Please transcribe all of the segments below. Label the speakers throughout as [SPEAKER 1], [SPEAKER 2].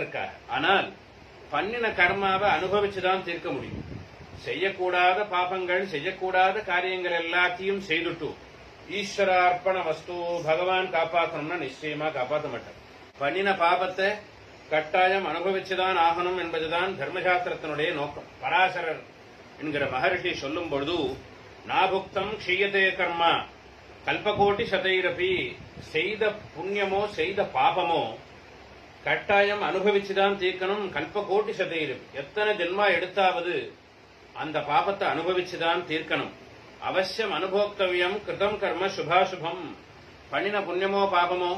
[SPEAKER 1] இருக்கார். ஆனால் பண்ணின கர்மாவை அனுபவிச்சுதான் தீர்க்க முடியும். செய்யக்கூடாத பாபங்கள் செய்யக்கூடாத காரியங்கள் எல்லாத்தையும் செய்துட்டு ஈஸ்வரார்ப்பண வஸ்து பகவான் காப்பாற்றணும்னா நிச்சயமா காப்பாற்ற மாட்டார். பண்ணின பாபத்தை கட்டாயம் அனுபவிச்சுதான் ஆகணும் என்பதுதான் தர்மசாஸ்திரத்தினுடைய நோக்கம். பராசரர் என்கிற மகர்ஷி சொல்லும் பொழுது நாபுக்தம் க்ஷீயதே கர்மா. கல்பகோட்டி சதைரபி செய்த புண்ணியமோ செய்த பாபமோ கட்டாயம் அனுபவிச்சுதான் தீர்க்கணும். கல்ப கோட்டி சதையிலும் எத்தனை ஜென்மா எடுத்தாவது அந்த பாபத்தை அனுபவிச்சுதான் தீர்க்கணும். அவசியம் அனுபோக்தவியம் கிருதம் கர்ம சுபாசுபம். பண்ணின புண்ணியமோ பாபமோ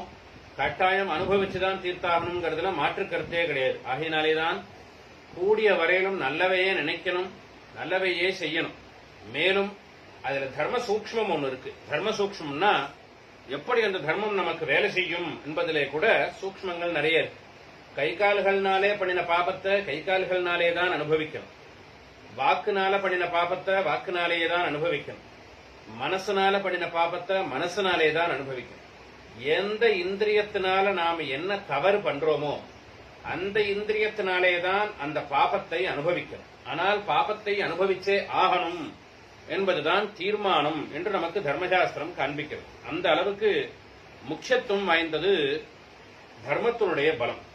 [SPEAKER 1] கட்டாயம் அனுபவிச்சுதான் தீர்த்தாகணுங்கிறதுல மாற்று கருத்தே கிடையாது. ஆகையினாலேதான் கூடிய வரையிலும் நல்லவையே நினைக்கணும் நல்லவையே செய்யணும். மேலும் அதுல தர்ம சூக்ஷ்மம் ஒன்று இருக்கு. தர்ம சூக்மம்னா எப்படி அந்த தர்மம் நமக்கு வேலை செய்யும் என்பதிலே கூட சூக்ஷ்மங்கள் நிறைய இருக்கு. கை கால்கள்னாலே பண்ணின பாபத்தை கை கால்கள்னாலே தான் அனுபவிக்கணும். வாக்குனால பண்ணின பாபத்தை வாக்குனாலேயே தான் அனுபவிக்கணும். மனசுனால பண்ணின பாபத்தை மனசுனாலே தான் அனுபவிக்கணும். எந்த இந்திரியத்தினால நாம் என்ன தவறு பண்றோமோ அந்த இந்திரியத்தினாலே தான் அந்த பாபத்தை அனுபவிக்கணும். ஆனால் பாபத்தை அனுபவிச்சே ஆகணும். என்பதுதான் தீர்மானம் என்று நமக்கு தர்மசாஸ்திரம் காண்பிக்கிறது. அந்த அளவுக்கு முக்கியத்துவம் வாய்ந்தது தர்மத்தினுடைய பலம்.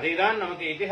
[SPEAKER 1] அதைதான் நமக்கு இதிகாச